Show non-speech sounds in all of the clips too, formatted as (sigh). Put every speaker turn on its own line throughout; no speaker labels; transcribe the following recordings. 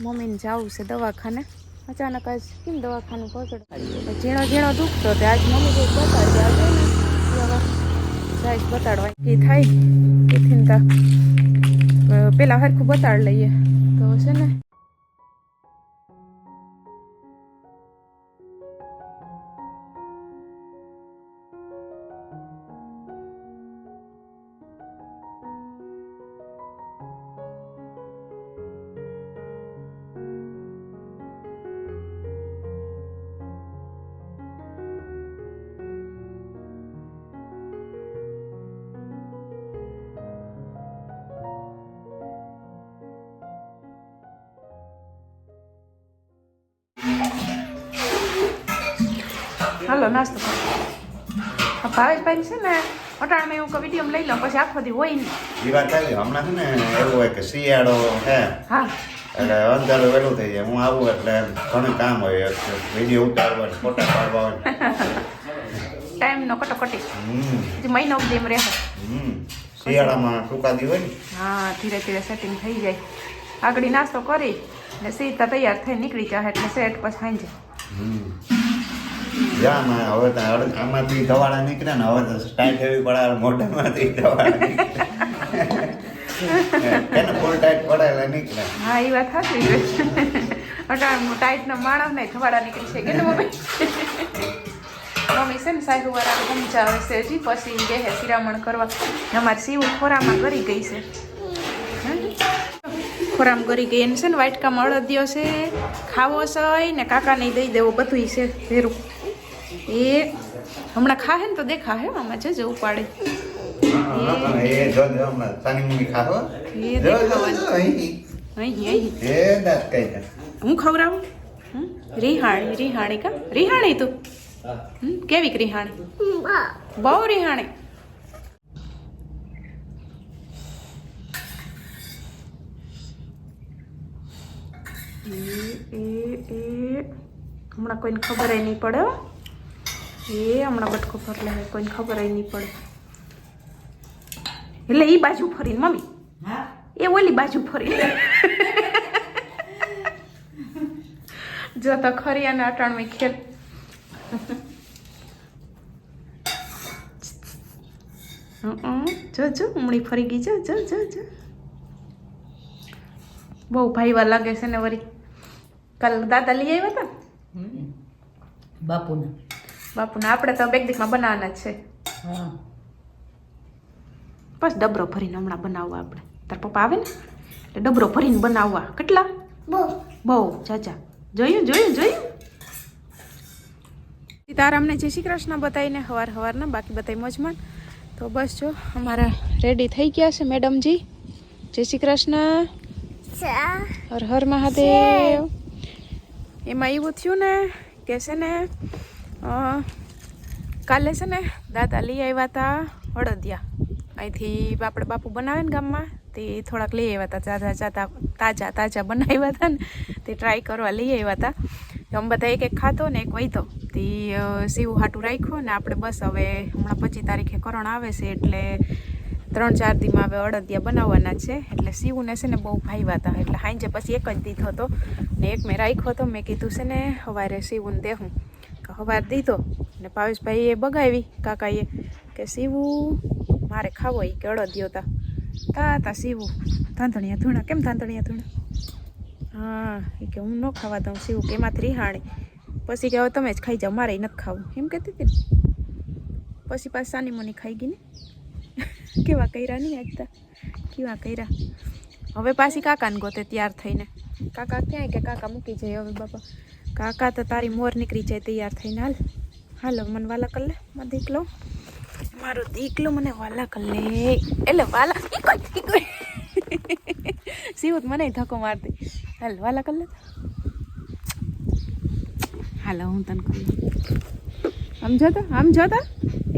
મમ્મીને જવું છે દવાખાને. અચાનક આજ કેમ દવાખાનું પકડ ઝીણો ઝીણો દુખતો તે આજ મમ્મી કંઈક બતાડી આજે ને? જાય બતાડવા કે થાય. એથી પેલા હરખું બતાડ લઈએ. તો છે ને હાલો નાસ્તો કરો. ભાવેશભાઈ છે ને અટાણમાં એવું વીડિયો લઈ લઉં પછી આખો દી હોય ને.
એ વાત આવી હમણાં છે ને એવું હોય કે શિયાળો હે
હા.
એટલે અંધારું વહેલું થઈ જાય. હું આવું એટલે ઘણું કામ હોય વીડિયો ઉતારવા ફોટા પાડવા હોય
ટાઈમનો કટોકટી. મહિનો સુધી એમ રહે.
હમ. શિયાળામાં ટૂંકાદી હોય ને.
હા ધીરે ધીરે સેટિંગ થઈ જાય. આગળ નાસ્તો કરી ને સીધા તૈયાર થઈ નીકળી જાય એટલે સેટ પછી સાંજે.
જામાં હવે તો આમાંથી ધવાડા નીકળે ને હવે તો ટાઈટ એવી પડે મોઢામાંથી ધવાડા એને ફૂલ ટાઈટ પડાયેલા નીકળે?
હા એ વાત સાચી છે. ટાઈટ ટાઈટનો માણસ ને થવાડા નીકળી છે કે ને મમ્મી? મમ્મી છે ને સાહેબ વાળા સમજાવે છે હજી પછી બે હે શિરામણ કરવા. અમારે શિવ ખોરામાં કરી ગઈ છે? ખોરામ કરી ગઈ એને છે ને વાટકામાં અડદિયો છે ખાવો છે ને કાકાને દઈ દેવો બધું છે ભેરું એ હમણાં ખાહે ને તો દેખા હે આમાં જજો ઉપાડે.
હા, એ જો જો હમણાં સાની મમ્મી ખાવો
એ
જો જો
દેખાવાનું.
અહીં.
અહીં અહીં.
એ દાંત કઈ દે
હું ખવડાવું? રિહાણી રિહાણી કા? રિહાણી તું? કેવી રિહાણી? બહુ રિહાણી. એ એ એ. હમણાં કોઈને ખબર નહીં પડે. એ હમણાં બટકો ભર લે કોઈને ખબર નહીં પડે. એટલે એ બાજુ ફરીને મમ્મી. એ ઓલી બાજુ ફરીને. જો તો ખરી અને અટાણમાં ખેલ. હં, જો જો ઉમળી ફરી ગઈ જો જો જો જો. બહુ ભાઈવા લાગે છે ને વરી. કાલ દાદા લઈ આવ્યા હતા
બાપુના.
બાપુને. આપણે તો એક દીકમાં બનાવવાના જ છે. બસ ડબરો ભરીને હમણાં બનાવવા આપણે. તાર પપ્પા આવે ને? એટલે ડબરો ભરીને બનાવવા. કેટલા? બહુ. ચાચા જોયું જોયું જોયું? સીતારામને જય શ્રી કૃષ્ણ બતાવીને હવાર હવારના બાકી બતાવી મોજમાં તો બસ જો અમારા રેડી થઈ ગયા છે મેડમજી. જય શ્રી કૃષ્ણ. હર હર મહાદેવ. એમાં એવું થયું ને કે છે ને કાલે છે ને દાદા લઈ આવ્યા હતા હળદિયા અહીંથી આપણે બાપુ બનાવે ને ગામમાં, તે થોડાક લઈ આવ્યા હતા તાજા તાજા તાજા તાજા બનાવ્યા હતા ને, તે ટ્રાય કરવા લઈ આવ્યા હતા અમે બધા એક એક ખાધો ને એક વહીતો તે સીવું હાટું રાખ્યું ને આપણે બસ હવે હમણાં પચીસ તારીખે કરણ આવે છે એટલે ત્રણ ચાર દીમાં હવે અડદિયા બનાવવાના છે. એટલે સીવુંને છે ને બહુ ભાઈવા હતા એટલે સાંજે પછી એક જ દીધો હતો ને એક મેં રાખ્યો હતો. મેં કીધું છે ને સવારે સીવું દેહું. તો દીધો ને ભાવેશભાઈએ બગાવી, કાકાએ કે સીવું મારે ખાવો એ કે અડદિયો તા. તા તા સીવું ધાંધણિયા ધૂણા, કેમ ધાંધણિયા ધૂણા? હા એ કે હું ન ખાવા દઉં સીવું કે એમાંથી રિહાણી. પછી કે હવે તમે જ ખાઈ જાઓ, મારે નથી ખાવું. એમ કહેતી હતી પછી પાછી સાની મોની ખાઈ ગઈ ને. (laughs) કેવા કર્યા નહીં આજતા કેવા કર્યા? હવે પાછી કાકાને ગોતે તૈયાર થઈને. કાકા ક્યાંય કે કાકા મૂકી જાય હવે બાપા. કાકા તો તારી મોર નીકળી જાય તૈયાર થઈને હાલ. હાલો મને વાલા કર લે દીકલો. મારો દીકલો મને વાલા કર લે. એટલે વાલા શિવત મને ધક્કો મારતી. હાલ વાલા કર હાલો હું તને કહું સમજો તો આમ જોતા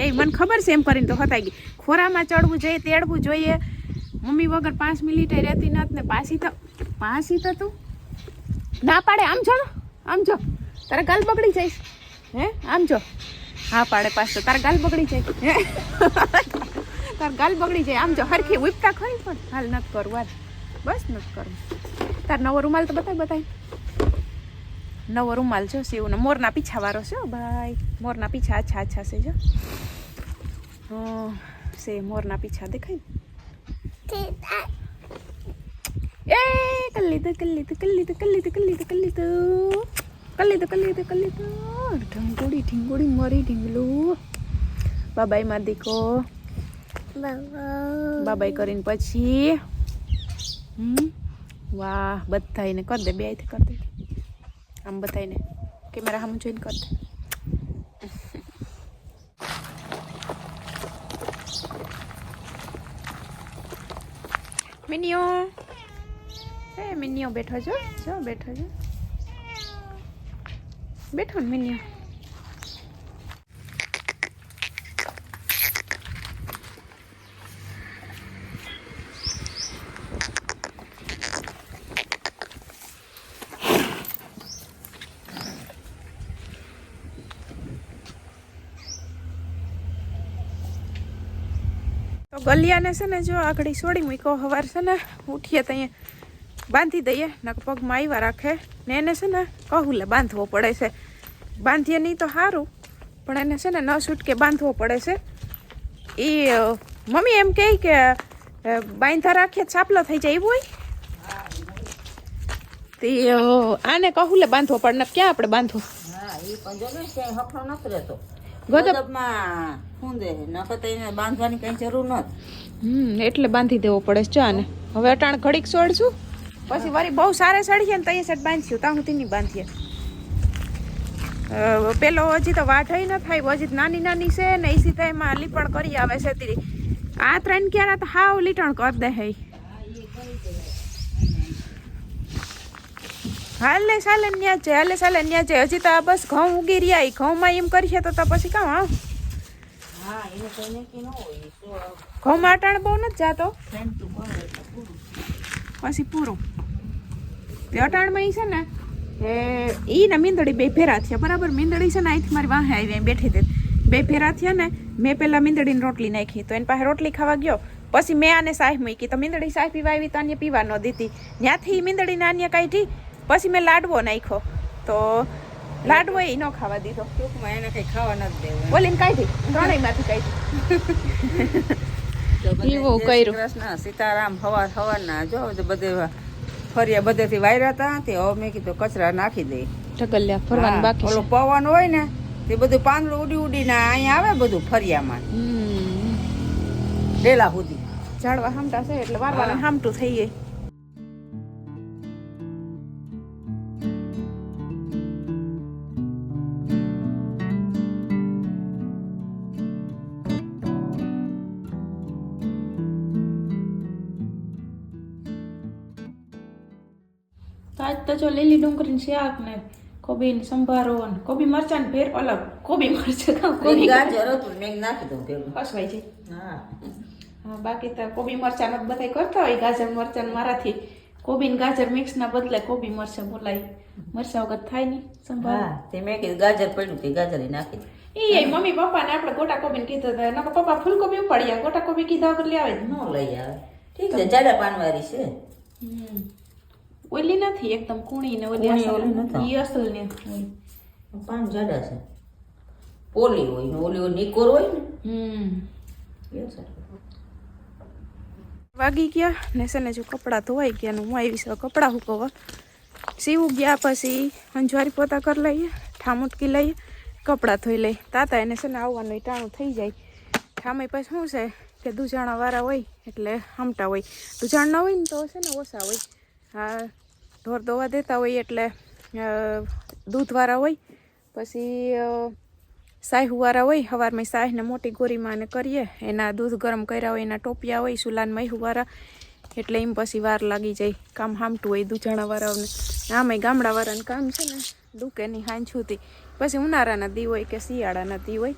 એ મને ખબર છે એમ કરીને તો હતાઈ ગઈ. ખોરામાં ચડવું જોઈએ તેડવું જોઈએ. મમ્મી વગર પાંચ મિનિટે રહેતી નથી ને પાસી તો પાસી તો તું ના પાડે. આમ જો ને, આમ જો તારા ગાલ બગડી જઈશ હે? આમ જો. હા પાડે પાસ તો તારા ગાલ બગડી જાય. હે? તારા ગાલ બગડી જાય. આમ જો હરખી ઉપતા ખરી પણ હાલ નથી કરું વાર બસ નથી કરું. તાર નવો રૂમાલ તો બતાય બતાય. નવો રૂમાલ જો શિવનો. મોરના પીછા વાળો છે ભાઈ. મોરના પીછા અચ્છા અચ્છા છે જો. સે મોરના પીછા દેખાય એ કલ્લી તો કલ્લી તો કલ્લી તો કલ્લી તો કલ્લી તો કલ્લી લીધું કરી લીધું કરી લીધું કરી લીધું ઢંગોડી ઢીંગોડી મરી ઢીંગલું. બાબાઈ માં દીકો બાબાઈ કરીને પછી, હમ, વાહ બધાને કરી દે બે કરી દે. આમ બધાને કેમેરા સામે જોઈને કરી દે. મિનિયો. એ મિનિયો બેઠો છો, જો, બેઠો છો. બેઠો ને મિનિયા. ગલિયાને છે ને જો આગળ છોડી મૂકો હવાર છે ને, ઉઠીએ તો અહીંયા બાંધી દઈએ ને પગમાં આવ્યા રાખે. ને એને છે ને કહુલે બાંધવો પડે છે. બાંધીએ નહીં તો સારું પણ એને છે ને ન સૂટકે બાંધવો પડે છે. એ મમ્મી એમ કહે કે બાંધા રાખીએ છાપલો થઈ જાય એવું હોય? તે આને કહું લે બાંધવો પડે ને ક્યાં આપણે બાંધવો? એટલે બાંધી દેવો પડે છે ને હવે અટાણ ઘડીક સોડશું પછી વળી બહુ સારા સડીએ ને તૈયાર સેટ બાંધશું ત્યાં હું તીની બાંધીએ. પેલો હજી તો વાઢઈ ન થાય હજી નાની નાની છે ને એ સીધા એમાં લીપણ કરી આવે છે તીરી. આ ત્રણ ક્યારે તો હાવ લીટણ કરી દે હે હાલે સાલે ન્યા છે હાલે સાલે ન્યા છે હજી તો આ બસ ઘઉં ઉગી રહ્યા એ ઘઉંમાં એમ કરીએ તો તો પછી કામ આવ
હા ઘઉં કઈ
બહુ નથી જાતો. પછી પૂરું. અટાણમાં એ છે ને એ ઈ ને મીંદડી બે ભેરા થયા. બરાબર મીંદડી છે ને અહીંથી મારી વાહે આવી અહીં બેઠી હતી. બે ભેરા થયા ને મેં પહેલાં મીંદડીની રોટલી નાખી તો એની પાસે રોટલી ખાવા ગયો. પછી મેં આને સાહેબ મૂકી. તો મીંદડી સાહેબ પીવા આવી તો આને પીવા ન દીધી. ત્યાંથી ઈ મીંદડીને આને કાઢી પછી મેં લાડવો નાખ્યો. તો લાડવો એ ન ખાવા દીધો.
ટૂંકમાં એને કંઈ ખાવા નથી દેવું
બોલીને કાઢી. ત્રણેયમાંથી કાઢી. એવું કર્યું.
કૃષ્ણ સીતારામ હવા હવાના જો બધે ફર્યા બધેથી વાયરા હતા તે હવે મેં કીધું કચરા નાખી દે.
ઢગલિયા ફરવાનું બાકી
ઓલો પવન હોય ને તે બધું પાંદડું ઉડી ઉડીને અહીંયા આવે બધું ફરિયામાં. ડેલા સુધી.
ઝાડવા હામટા છે એટલે વારવાને. હામટું થઈ જાય જો લીલી ડુંગળીની શાક ને કોબીની સંભારો ને કોબી મરચાં ફેર અલગ. કોબી મરચાં કોબી
ગાજર હતું મેં નાખી દઉં ભેગું.
ફસવાઈ છે
હા.
હા બાકી તો કોબી મરચાં જ બધા કરતા હોય. ગાજર મરચાં મારાથી. કોબી ને ગાજર મિક્સ ના બદલે કોબી મરચાં બોલાય. મરચાં વગર થાય નહીં સંભાર.
તે મેં કીધું ગાજર પડ્યું તે ગાજર નાખી.
એ મમ્મી પપ્પા ને આપણે ગોટા કોબી કીધું હતું. એના પપ્પા ફૂલકોબી ઉપાડ્યા. ગોટા કોબી કીધા વગર લઈ આવે.
ન લઈ આવે. ઠીક છે જાડા પાનવારી છે.
ઓલી નથી એકદમ કુણી ને ઓલી અસલ.
ઓલી નથી.
અસલ ને
પાન જાડા છે. પોલી હોય ને ઓલી હોય નિકોર હોય ને?
હમ. વાગી ગયા ને છે ને જો કપડાં ધોવાઈ ગયા ને હું આવી છું કપડાં હુકવવા સીવું ગયા પછી અંજવારી પોતા કરી લઈએ ઠામુટકી લઈએ કપડાં ધોઈ લઈએ. તાતા એને છે ને આવવાનું ટાણું થઈ જાય. ઠામે પછી શું છે કે દૂજાણા વાળા હોય એટલે હમટા હોય. દુજાણ ના હોય ને તો છે ને ઓછા હોય. હા, ઢોર દોવા દેતા હોય એટલે દૂધવાળા હોય, પછી સાહુવાળા હોય સવારમાં સાહીને મોટી ગોરીમાં ને કરીએ. એના દૂધ ગરમ કર્યા હોય, એના ટોપિયા હોય સુલાન મહીવાળા. એટલે એમ પછી વાર લાગી જાય. કામ હામટું હોય, દૂધાણાવાળાઓને. આમાંય ગામડાવાળાને કામ છે ને, દુકે નહીં હાંછુથી પછી ઉનાળાના દી હોય કે શિયાળાના દી હોય,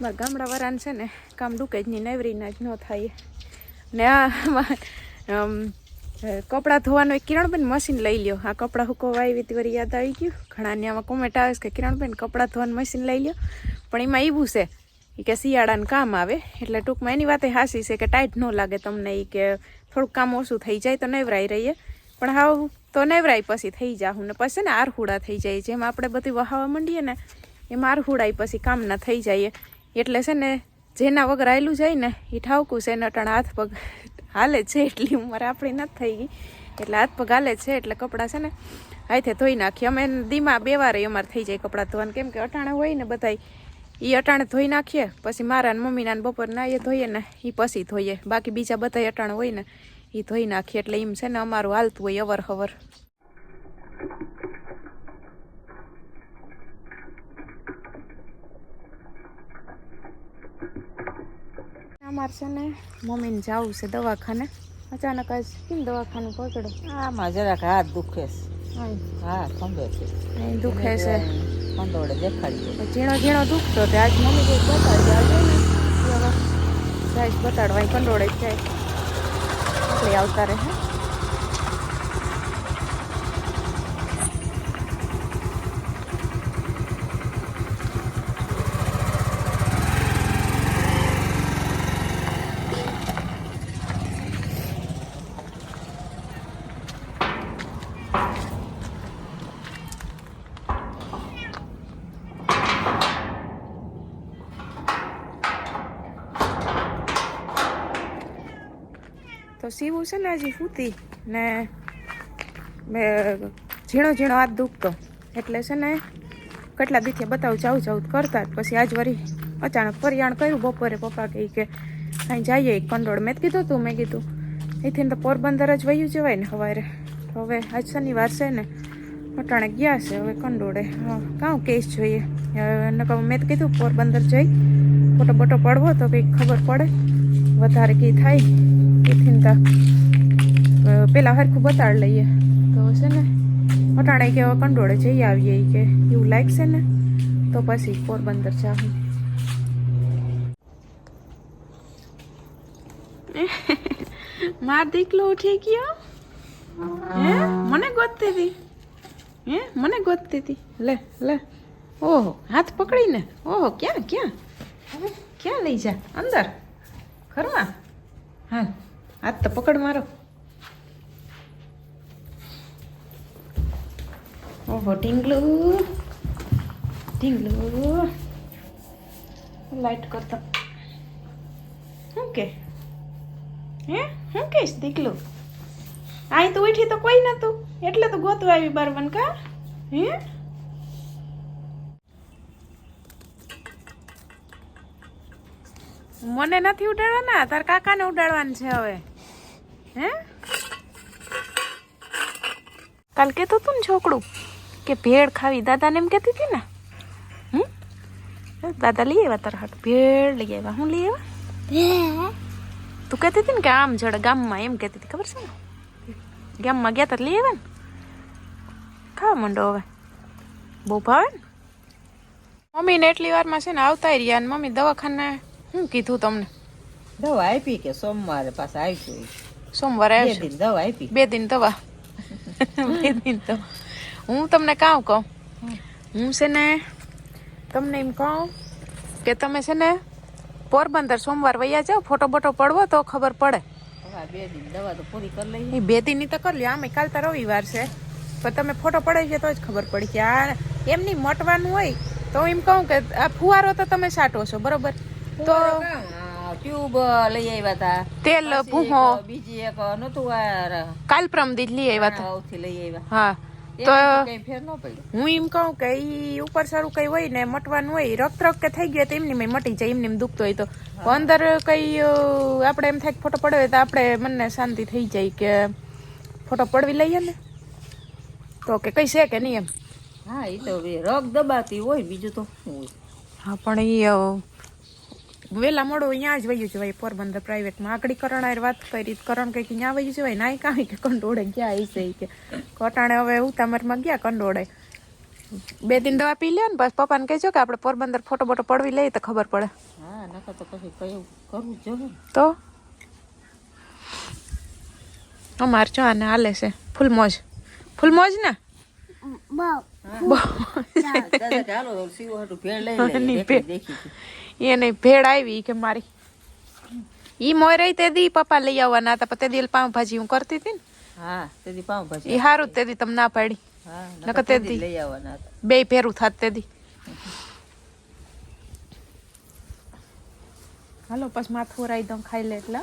મારા ગામડાવાળાને છે ને, કામ દુકે જ નવરીના જ ન થાય. ને આ કપડાં ધોવાનું એક કિરણબેન મશીન લઈ લ્યો. આ કપડાં હુકવવા આવી હતી વળી યાદ આવી ગયું. ઘણાને આમાં કોમેન્ટ આવે છે કે કિરણબેન કપડાં ધોવાનું મશીન લઈ લ્યો. પણ એમાં એવું છે કે શિયાળાનું કામ આવે. એટલે ટૂંકમાં એની વાતે હાસી છે કે ટાઈટ ન લાગે તમને એ કે થોડુંક કામ ઓછું થઈ જાય તો નવરાઈ રહીએ. પણ હાવ તો નેવરાય પછી થઈ જાઉં ને પછી ને આરહુડા થઈ જાય. જેમ આપણે બધી વહાવા માંડીએ ને એમ આરહુડાઈ પછી કામના થઈ જાય. એટલે છે ને જેના વગર આયેલું જાય ને એ ઠાવકું છે ને અટાણા હાથ પગ હાલે છે એટલી ઉંમર આપણી નથી થઈ ગઈ. એટલે હાથ પગ હાલે છે, એટલે કપડાં છે ને હાથે ધોઈ નાખીએ. અમે દીમાં બે વારે અમારે થઈ જાય કપડાં ધોવાનું. કેમ કે અટાણે હોય ને બધાય એ અટાણે ધોઈ નાખીએ, પછી મારા ને મમ્મીના બપોરના એ ધોઈએ ને એ પછી ધોઈએ. બાકી બીજા બધા અટાણે હોય ને એ ધોઈ નાખીએ. એટલે એમ છે ને અમારું હાલતું હોય અવર હવર અમારે છે ને મમ્મીને જવું છે દવાખાને. અચાનક આજ કેમ દવાખાનું પકડો
આમાં જરાક હાથ દુખે છે. હા. ખંભે છે.
દુખે છે.
કંદોડે દેખાડી દે
ઝીણો ઝીણો દુખતો તે આજ મમ્મી કંઈક બતાડી આવજો ને. જાય બતાડવા કંડોળે જાય. આપણે આવતા રહે તો શિવ છે ને હજી સૂતી ને મેં ઝીણો ઝીણો હાથ દુખતો. એટલે છે ને કેટલા દીથી બતાવું, જાઉં જાઉં કરતા પછી આજ વળી અચાનક પરિયાણ કર્યું બપોરે પપ્પા કહે કે અહીં જઈએ કંડોળ મેં કીધું તું, મેં કીધું. અહીંથી તો પોરબંદર જ વયું જવાય ને સવારે હવે આજ શનિવાર છે ને અટાણે ગયા છે હવે કંડોળે કાં કેસ જોઈએ. હવે કહું મેં કીધું પોરબંદર જઈ, ફોટો બોટો પડવો તો કંઈક ખબર પડે. વધારે કંઈ થાય. એથી તા પેલા હરખું બતાડ લઈએ. તો છે ને અટાણે કે કંડોળે જઈ આવીએ કે, એવું લાગશે ને, તો પછી પોરબંદર જાઉં (laughs) માર દીકલો ઉઠી ગયો? હે? મને ગોતતી હતી. હે? મને ગોતતી હતી. લે લે. ઓહો, હાથ પકડીને ઓહો, ક્યાં ક્યાં? ક્યાં લઈ જા? અંદર. ઘરમાં? હાલ. હાથ તો પકડ મારો. ઓહો, ઢીંગલું. ઢીંગલું. લાઈટ કરતા. શું કે? હે? શું કહીશ દીકલું આઈ તું ઉઠી તો કોઈ નતું. એટલે તો ગોતું આવી બાર કા? હે? મને નથી ઉડાડવાના, તાર કાકાને ઉડાડવાનું છે હવે. હે? કાલ કહેતો તું ને છોકડું કે ભેળ ખાવી. દાદાને એમ કહેતી હતી ને? હમ? દાદા લઈ આવ્યા તારા હાટ. ભેળ લઈ આવ્યા. હું લઈ આવ્યા? તું કહેતી હતી ને કે આમ જડે ગામમાં એમ કહેતી હતી. ખબર છે ને? ગામમાં ગયા તા લઈ આવ્યા ને? ખાવા માંડો હવે. બહુ ભાવે ને? મમ્મીને એટલી વારમાં છે ને આવતા રહ્યા ને મમ્મી દવાખાને શું કીધું તમને?
દવા આપી કે સોમવારે પાછા આવીશું.
સોમવારે
બે
આવશે.
દિન દવા આપી.
બે દિન દવા. બે દિન તો હું તમને કાં કહું? હું છે ને તમને એમ કહું કે તમે છે ને પોરબંદર સોમવાર વૈયા જાઓ ફોટો બોટો પડવો તો ખબર પડે.
બે દિન દવા તો પૂરી કરી લઈએ.
બે દિનની તો કરી લ્યો. આમે કાલ તો રવિવાર છે. પણ તમે ફોટો પડાવી છે તો જ ખબર પડી કે આ એમની મટવાનું હોય તો એમ કહું કે આ ફુવારો તો તમે સાટો છો બરોબર? તો
ટ્યુબ લઈ આવ્યા હતા
તેલ
પૂહો બીજી એક નતું
કાલ પ્રમદી લઈ આવ્યા હતા
સૌથી લઈ આવ્યા.
હા
તો
હું એમ કહું કે ઈ ઉપર સારું કઈ હોય ને મટવાનું હોય રક્ત કે થઈ ગયો તો એમની મેં મટી જાય એમને એમ દુખતો હોય તો. અંદર કઈ આપણે એમ થાય કે ફોટો પડ્યો તો આપણે મનને શાંતિ થઈ જાય કે ફોટો પડવી લઈએ ને. તો કે કઈ છે કે નહીં એમ?
હા એ તો રગ દબાતી હોય બીજું તો
હા પણ એ વેલા મોડું અહીંયા જ વયું જવાય પોરબંદર પ્રાઇવેટમાં આકડી કરણ આર વાત કરી કરણ કંઈક અહીંયા વયું જવાય ના કાંઈ કે કંડોળે ગયા આવી છે કે. કોટાણે હવે ઉતામરમાં ગયા કંડોળે. બે દિન દવા પી લે ને બસ પપ્પાને કહેજો કે આપણે પોરબંદર ફોટો બોટો પડવી લઈએ તો ખબર પડે.
હા નકર તો પછી કયું કરવું જોઈએ.
તો? અમારે જો આને હાલે છે ફૂલ મોજ. ફૂલ મોજ ને?
બહુ. બહુ. ચાલો સીવો હાટુ ભેળ લઈ લઈએ. દેખી-.
એને ભેળ આવી કે મારી. ઈ મોય રહી તે દી પપ્પા લઈ આવવાના હતા તે દિલ પાઉં ભાજી હું કરતી હતી ને.
હા દી પાઉંભાજી
એ સારું જ દી તમને ના પાડી.
હા
નકર
તે.
તેથી
લઈ આવવાના હતા.
બે ફેરું થાત તેથી હાલો પછી માથું રાઈ દઉં ખાઈ લે એટલે.